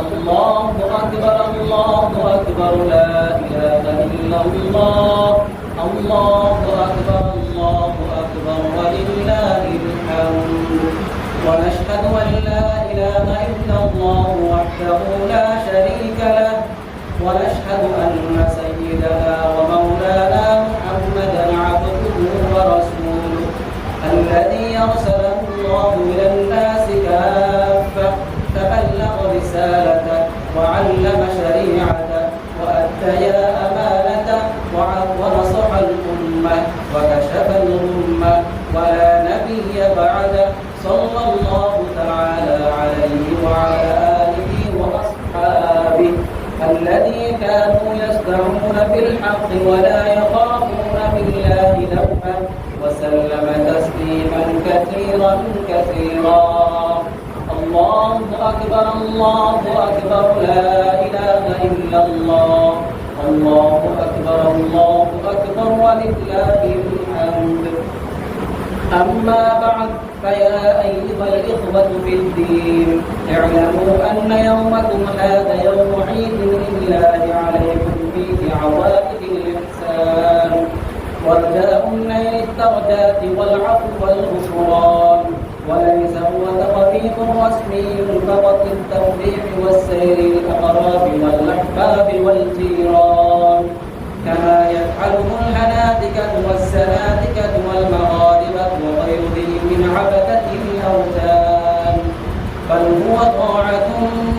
الله أكبر. الله أكبر لا إله إلا الله الله أكبر الله أكبر ولله الحمد ونشهد أن لا إله إلا الله وحده لا شريك له ونشهد أن سيدنا ومولانا محمدا عبده ورسوله الذي أرسله الله إلى رسالته وعلم شريعته وأدى أمانته ونصح الأمة وكشف الأمة ولا نبي بعده صلى الله تعالى عليه وعلى آله وأصحابه الذي كانوا يسمعون بالحق ولا يخافون بالله لوما وسلم تسليما كثيرا كثيرا. الله أكبر الله أكبر لا إله إلا الله. الله أكبر الله أكبر ولله الحمد. أما بعد فيا أيها الإخوة في الدين اعلموا أن يومكم هذا يوم عيد لله عليكم فيه عوائد الإحسان. ورجاء النيل الدرجات والعفو والغفران. وليس تخفيف رسمي فقط التوفيق والسير للأقراب والأحباب والجيران. كما يفعله الهنادكة والسنادكة والمغاربة وغيرهم من عبدة الأوثان. بل هو طاعة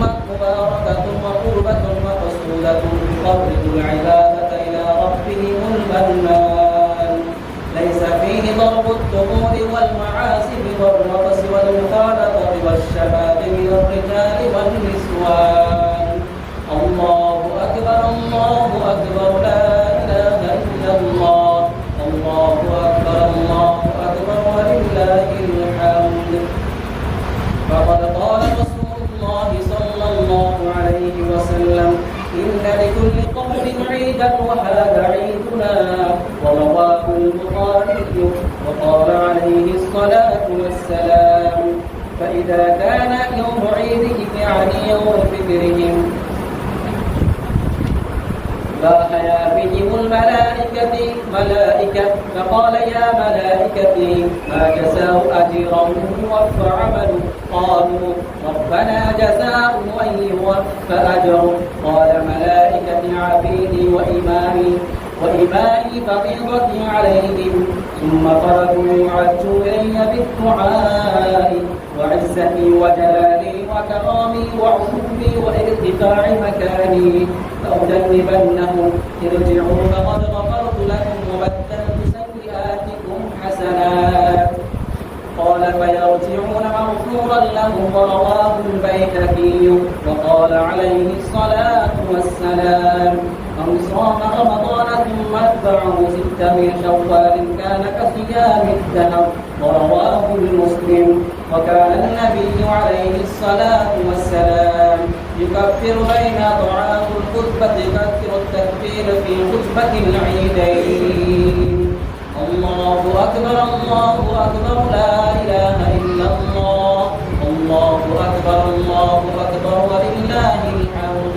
مباركة وقربة مقصودة تقرب العبادة إلى ربهم المنان. ليس فيه ضرب الطهور والمعاصي والرقص والمخالطة والشباب من الرجال والنسوان. الله أكبر الله أكبر لا إله إلا الله. الله أكبر الله أكبر ولله الحمد. فقد قال رسول الله صلى الله عليه وسلم إن لكل قوم عيدا وهذا عيدنا ورواه البخاري وقال عليه الصلاة والسلام. فإذا كان يوم عيدهم يعني يوم فكرهم فأحيا بهم الملائكة ملائكة فقال يا ملائكتي ما جزاء أجرا يوفى عمله قالوا ربنا جزاء أن يوفى أجر. قال ملائكة عبيدي وإمامي وإمامي فريضتي عليهم ثم خرجوا يعجوا إلي بالدعاء وعزتي وجلالي وكرامي وعلومي وارتفاع مكاني لأجنبنهم ارجعوا فقد لكم سيئاتكم حسنات. قال فيرجعون مغفورا لهم ورواه البيهقي. وقال عليه الصلاة والسلام. من صام رمضان ثم اتبعه ستا من شوال كان كصيام الدهر. ورواه المسلم. وكان النبي عليه الصلاة والسلام. يكفر بين طعام الخطبة يكفر التكبير في خطبة العيدين. الله أكبر الله أكبر لا إله إلا الله. الله أكبر الله أكبر ولله الحمد.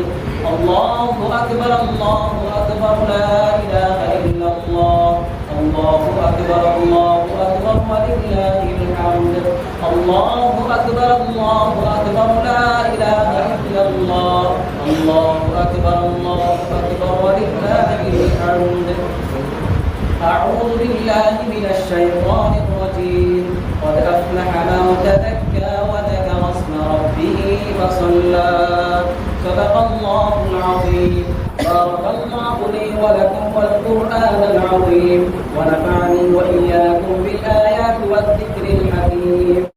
الله أكبر الله أكبر لا إله إلا الله. الله أكبر الله أكبر ولله الحمد. الله الشيطان الرجيم. قد أفلح من تذكى وذكر اسم ربه فصلى. صدق الله العظيم. بارك الله لي ولكم والقرآن العظيم. ونفعني وإياكم بالآيات والذكر الحكيم.